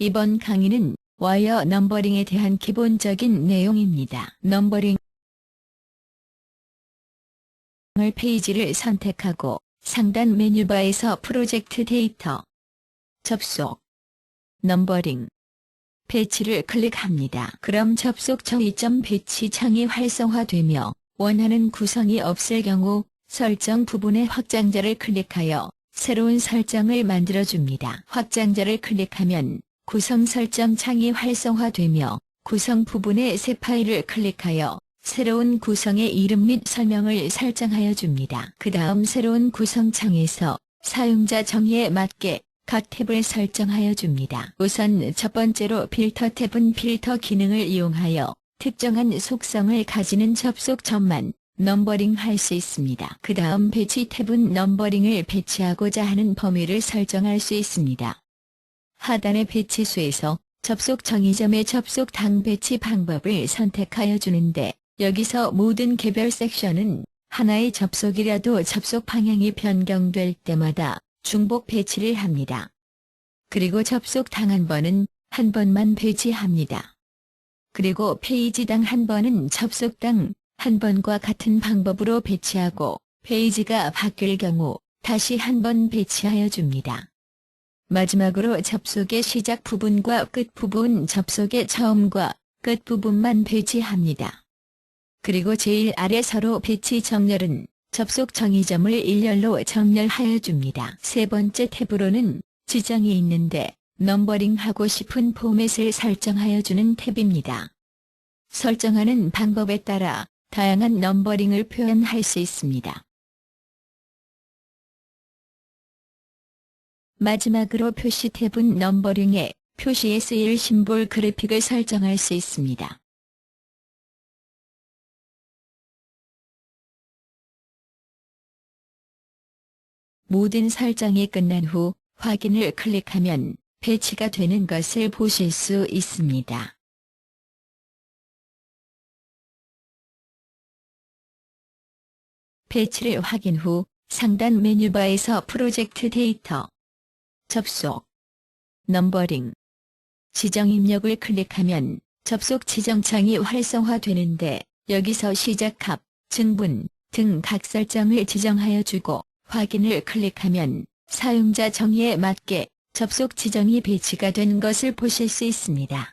이번 강의는 와이어 넘버링에 대한 기본적인 내용입니다. 넘버링 을 페이지를 선택하고 상단 메뉴바에서 프로젝트 데이터 접속 넘버링 배치를 클릭합니다. 그럼 접속 정의점 배치 창이 활성화되며 원하는 구성이 없을 경우 설정 부분의 확장자를 클릭하여 새로운 설정을 만들어줍니다. 확장자를 클릭하면 구성 설정 창이 활성화되며 구성 부분의 새 파일을 클릭하여 새로운 구성의 이름 및 설명을 설정하여 줍니다. 그 다음 새로운 구성 창에서 사용자 정의에 맞게 각 탭을 설정하여 줍니다. 우선 첫 번째로 필터 탭은 필터 기능을 이용하여 특정한 속성을 가지는 접속점만 넘버링 할 수 있습니다. 그 다음 배치 탭은 넘버링을 배치하고자 하는 범위를 설정할 수 있습니다. 하단의 배치수에서 접속 정의점의 접속 당 배치 방법을 선택하여 주는데 여기서 모든 개별 섹션은 하나의 접속이라도 접속 방향이 변경될 때마다 중복 배치를 합니다. 그리고 접속 당 한 번은 한 번만 배치합니다. 그리고 페이지당 한 번은 접속당 한 번과 같은 방법으로 배치하고 페이지가 바뀔 경우 다시 한 번 배치하여 줍니다. 마지막으로 접속의 시작 부분과 끝 부분 접속의 처음과 끝 부분만 배치합니다. 그리고 제일 아래 서로 배치 정렬은 접속 정의점을 일렬로 정렬하여 줍니다. 세 번째 탭으로는 지정이 있는데 넘버링하고 싶은 포맷을 설정하여 주는 탭입니다. 설정하는 방법에 따라 다양한 넘버링을 표현할 수 있습니다. 마지막으로 표시 탭은 넘버링에 표시에 쓰일 심볼 그래픽을 설정할 수 있습니다. 모든 설정이 끝난 후 확인을 클릭하면 배치가 되는 것을 보실 수 있습니다. 배치를 확인 후 상단 메뉴바에서 프로젝트 데이터 접속 넘버링 지정 입력을 클릭하면 접속 지정창이 활성화되는데 여기서 시작합, 증분 등 각 설정을 지정하여 주고 확인을 클릭하면 사용자 정의에 맞게 접속 지정이 배치가 된 것을 보실 수 있습니다.